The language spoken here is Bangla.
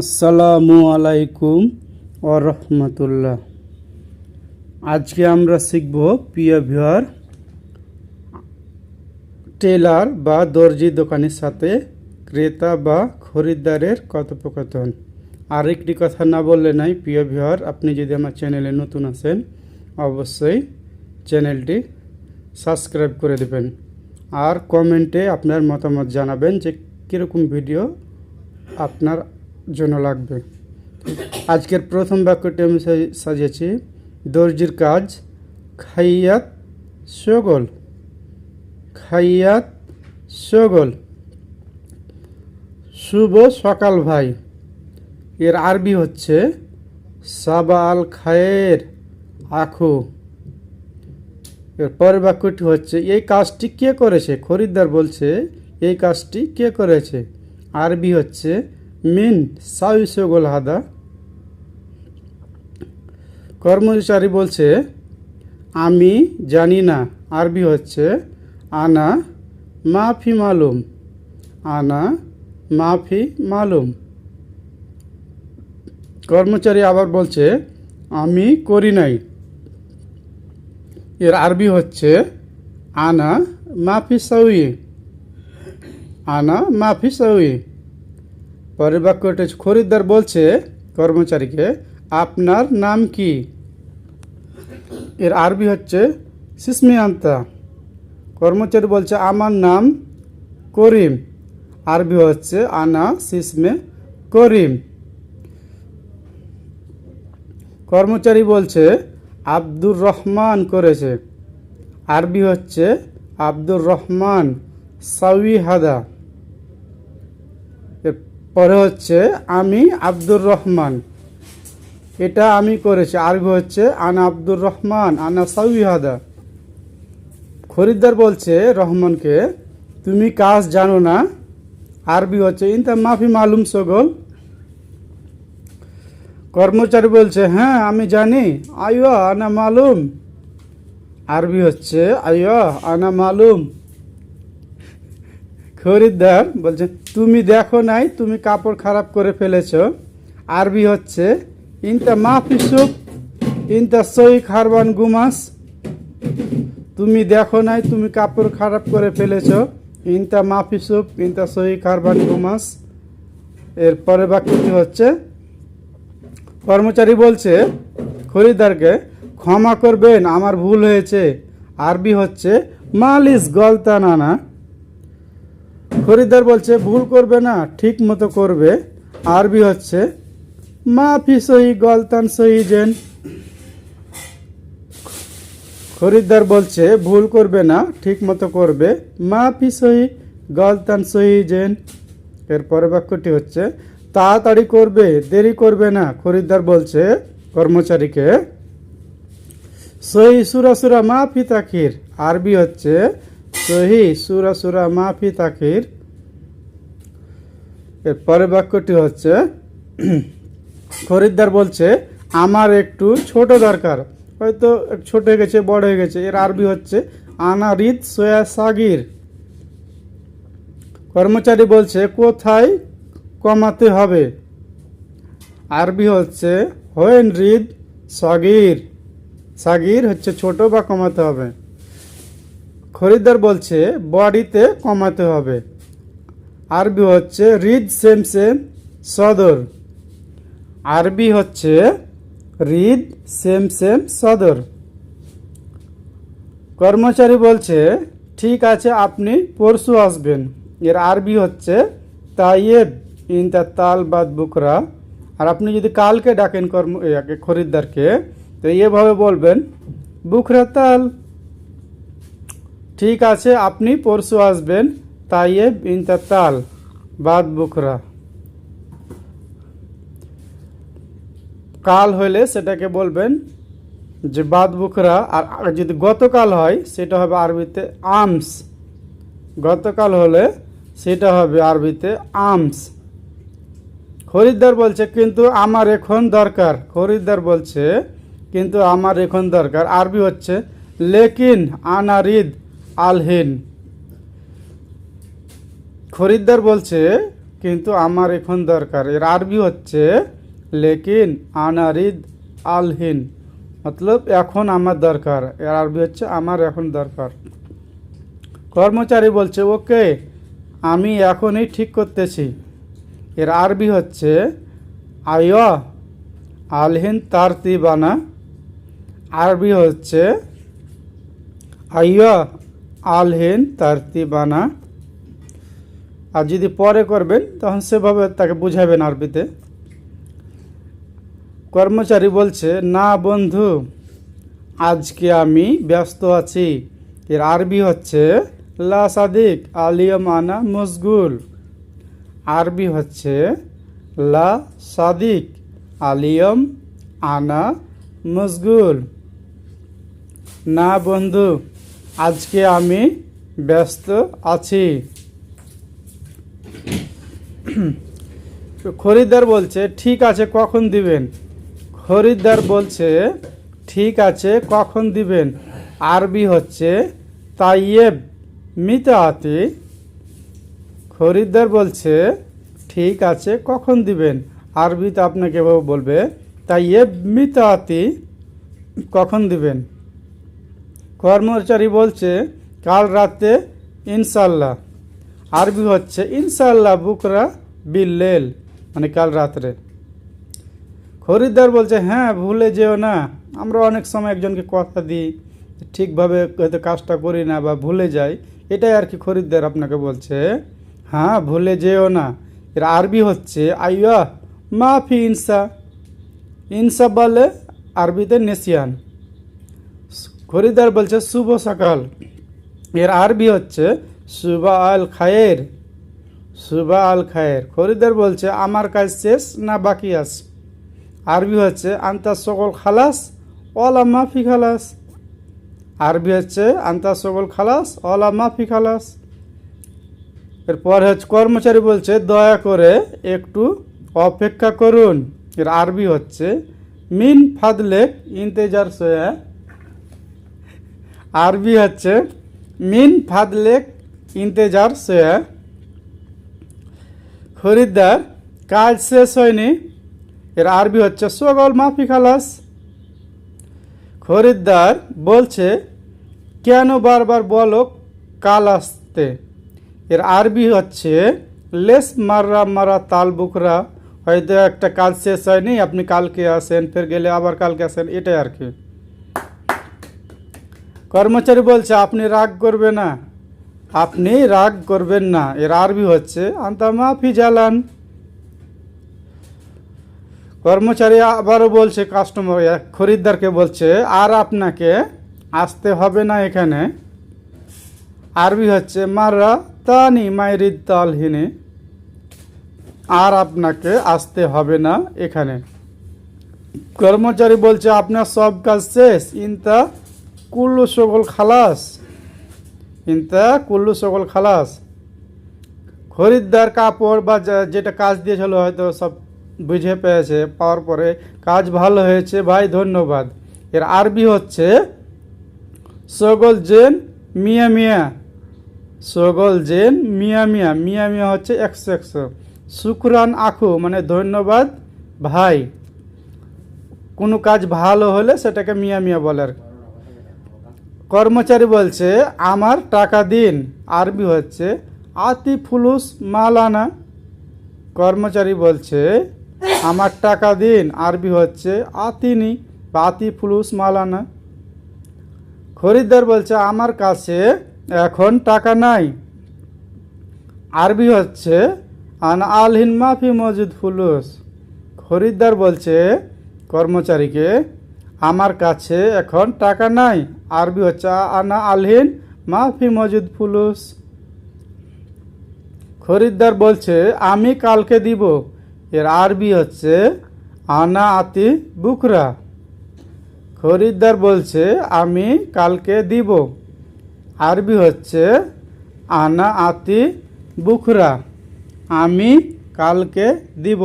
আসসালামু আলাইকুম ও রহমতুল্লাহ। আজকে আমরা শিখব, প্রিয় ভিউয়ার, টেলার বা দর্জি দোকানের সাথে ক্রেতা বা খরিদ্দারের কথোপকথন। আরেকটি কথা না বললে নাই, প্রিয় ভিউয়ার, আপনি যদি আমার চ্যানেলে নতুন আছেন, অবশ্যই চ্যানেলটি সাবস্ক্রাইব করে দেবেন। আর কমেন্টে আপনার মতামত জানাবেন যে কীরকম ভিডিও আপনার জন্য লাগবে। আজকের প্রথম বাক্যটি আমি সাজি- সাজিয়েছি। দর্জির কাজ, খাইয়াত সগল। খাইয়াত সগল। শুভ সকাল ভাই। এর আরবি হচ্ছে, সাবাল খায়ের আখু। এর পরের বাক্যটি হচ্ছে, এই কাজটি কে করেছে? খরিদ্দার বলছে, এই কাজটি কে করেছে? আরবি হচ্ছে মিন সাউসগোল হাদা। কর্মচারী বলছে, আমি জানি না, আরবি হচ্ছে, আনা মাফি মালুম, আনা মাফি মালুম। কর্মচারী আবার বলছে, আমি করি নাই, এর আরবি হচ্ছে, আনা মাফি সাউই, আনা মাফি সাউই। পরের বাক্যটা হচ্ছে, খরিদ্দার বলছে কর্মচারীকে আপনার নাম কি? এর আরবি হচ্ছে সিসমি আন্তা কর্মচারী বলছে আমার নাম করিম। আরবি হচ্ছে আনা সিসমে করিম। কর্মচারী বলছে আব্দুর রহমান করেছে। আরবি হচ্ছে আব্দুর রহমান সাউই হাদা পরে হচ্ছে আমি আব্দুর রহমান। এটা আমি করেছি। আরবি হচ্ছে আনা আব্দুর রহমান, আনা সাউই হাদা খরিদ্দার বলছে, রহমানকে, তুমি কাজ জানো না? আরবি হচ্ছে, ইনতা মাফি মালুম সগল? কর্মচারী বলছে হ্যাঁ আমি জানি। আয়ো আনা মালুম। আরবি হচ্ছে আয়ো আনা মালুম। খরিদ্দার বলছে, তুমি দেখো নাই, তুমি কাপড় খারাপ করে ফেলেছো। আরবি হচ্ছে, ইনতা মাফি সুপ ইনতা সই খারবান গুমাস, তুমি দেখো নাই, তুমি কাপড় খারাপ করে ফেলেছো। ইনতা মাফি সুপ ইনতা সই খারবান গুমাস। এর পরের বাক্যটি হচ্ছে, কর্মচারী বলছে, খরিদ্দারকে ক্ষমা করবেন, আমার ভুল হয়েছে। আরবি হচ্ছে, মালিশ গলতা নানা খরিদ্দার বলছে, ভুল করবে না, ঠিক মতো করবে। আরবি হচ্ছে, মাফি সহি গলতান সহি জেন। খরিদ্দার বলছে, ভুল করবে না, ঠিক মতো করবে। মাফি সহি গলতান সহি জেন। এর পরের বাক্যটি হচ্ছে, তাড়াতাড়ি করবে, দেরি করবে না। খরিদ্দার বলছে, কর্মচারীকে, সহি সুরা সুরা মাফি তাকির আরবি হচ্ছে সহি সুরা সুরা মাফি তাকির। এর পরের বাক্যটি হচ্ছে খরিদ্দার বলছে, আমার একটু ছোট দরকার। হয়তো ছোট হয়ে গেছে, বড় হয়ে গেছে। এর আরবি হচ্ছে আনারিদ সোয়া সাগির। কর্মচারী বলছে, কোথায় কমাতে হবে? আরবি হচ্ছে, হোয়েন রিদ সাগির। সাগির হচ্ছে ছোট বা কমাতে হবে। খরিদ্দার বলছে, বডিতে কমাতে হবে। আরবি হচ্ছে, রিদ সেম সেম সদর। আরবি হচ্ছে, রিদ সেম সেম সদর। কর্মচারী বলছে, ঠিক আছে, আপনি পরশু আসবেন। এর আরবি হচ্ছে, তাইয়েব ইন তা তাল বাদ বুকরা। আর আপনি যদি কালকে ডাকেন কর্ম খরিদ্দারকে, তো এভাবে বলবেন, বুকরা তাল ঠিক আছে, আপনি পরশু আসবেন। তাইয়েব ইন বাদ বুকরা কাল হলে সেটাকে বলবেন যে বাদ বুকরা আর যদি গতকাল হয়, সেটা হবে আরবিতে আমস। গতকাল হলে সেটা হবে আরবিতে আমস। খরিদ্দার বলছে, কিন্তু আমার এখন দরকার। খরিদ্দার বলছে, কিন্তু আমার এখন দরকার। আরবি হচ্ছে, লেকিন আনারিদ। আলহিন খরিদ্দার বলছে, কিন্তু আমার এখন দরকার। এর আরবি হচ্ছে, লেকিন আনারিদ আলহিন মতলব, এখন আমার দরকার। এর আরবি হচ্ছে, আমার এখন দরকার। কর্মচারী বলছে, ওকে, আমি এখনই ঠিক করতেছি। এর আরবি হচ্ছে, আয় আলহিন তারতিবানা আরবি হচ্ছে, আয় আলহিন তারতিবানা আর যদি পরে করবেন, তখন সেভাবে তাকে বুঝাবেন আরবিতে। কর্মচারী বলছে, না বন্ধু, আজকে আমি ব্যস্ত আছি। এর আরবি হচ্ছে, লা সাদিক আলিয়ম আনা মশগুল। আরবি হচ্ছে, লা সাদিক, আলিয়ম, আনা, মশগুল। না বন্ধু আজকে আমি ব্যস্ত আছি। খরিদ্দার বলছে, ঠিক আছে, কখন দিবেন? খরিদ্দার বলছে, ঠিক আছে, কখন দিবেন? আরবি হচ্ছে, তাইয়েব মিতাতি। খরিদ্দার বলছে, ঠিক আছে, কখন দিবেন? আরবিতে আপনাকে বলবে, তাইয়েব মিতাতি, কখন দিবেন? কর্মচারী বলছে, কাল রাতে ইনশাল্লাহ আরবি হচ্ছে ইনশাল্লাহ বুকরা বিল্লেল মানে কাল রাত্রে। খরিদ্দার বলছে হ্যাঁ ভুলে যেও না। আমরা অনেক সময় একজনকে কথা দিই, ঠিকভাবে হয়তো কাজটা করি না বা ভুলে যাই। এটাই আর কি খরিদ্দার আপনাকে বলছে। হ্যাঁ ভুলে যেও না। এর আরবি হচ্ছে আইয়া মাফি ইনসা। ইনসা বলে আরবিতে নেসিয়ান। খরিদ্দার বলছে, শুভ সকাল। এর আরবি হচ্ছে সুবা আল খায়ের। সুবা আল খায়ের। খরিদ্দার বলছে, আমার কাজ শেষ না বাকি আছে? আরবি হচ্ছে আন্তার সকল খালাস, অলা মাফি খালাস। আরবি হচ্ছে আন্তার সকল খালাস, অলা মাফি খালাস। এরপর হচ্ছে, কর্মচারী বলছে, দয়া করে একটু অপেক্ষা করুন। এর আরবি হচ্ছে, মিন ফাদলেক ইন্তেজার সোয়া আরবি হচ্ছে মিন ফাদলেক ইন্তেজার সোয়া খরিদ্দার কাজ শেষ হয়নি। এর আরবি হচ্ছে সগল মাফি খালাস। খরিদ্দার বলছে, কেন বারবার বলো কাল আসতে এর আরবি হচ্ছে, লেস মাররা মারা তাল বুকরা, হয়তো একটা কাজ শেষ হয়নি, আপনি কালকে আসেন, ফের গেলে আবার কালকে আসেন, এটাই আর কি। কর্মচারী বলছে, আপনি রাগ করবে না। আপনি রাগ করবেন না। এর আরবি হচ্ছে আন্তা মাফি জ্বালান কর্মচারী আবারও বলছে, কাস্টমার খরিদ্দারকে বলছে, আর আপনাকে আসতে হবে না এখানে। আরবি হচ্ছে মাররা তানি মাইরিদ তালহিনে, আর আপনাকে আসতে হবে না এখানে। কর্মচারী বলছে, আপনার সব কাজ শেষ, ইনতা কুল্লু সকল খালাস। ইনতা কুল্লু সকল খালাস। খরিদ্দার কাপড় বা যেটা কাজ দিয়েছিল হয়তো সব বুঝে পেয়েছে, পাওয়ার পরে কাজ ভালো হয়েছে, ভাই ধন্যবাদ। এর আরবি হচ্ছে, সগল জেন মিয়া মিয়া। সগল জেন মিয়া মিয়া। মিয়া মিয়া হচ্ছে একশো একশো। শুক্রান আখু মানে ধন্যবাদ, ভাই। কোনো কাজ ভালো হলে সেটাকে মিয়া মিয়া বলে আর কি। কর্মচারী বলছে, আমার টাকা দিন, আরবি হচ্ছে আতি ফুলুস মালানা। কর্মচারী বলছে, আমার টাকা দিন, আরবি হচ্ছে আতিনি আতি ফুলুস মালানা। খরিদ্দার বলছে, আমার কাছে এখন টাকা নাই, আরবি হচ্ছে আন আলহিন মাফি মজুদ ফুলুস। খরিদ্দার বলছে, কর্মচারীকে, আমার কাছে এখন টাকা নাই আরবি হচ্ছে আনা আলহিন মাফি মজুদ ফুলুস। খরিদ্দার বলছে, আমি কালকে দিব। এর আরবি হচ্ছে, আনা আতি বুকরা। খরিদ্দার বলছে, আমি কালকে দিব। আরবি হচ্ছে, আনা আতি বুকরা। আমি কালকে দিব।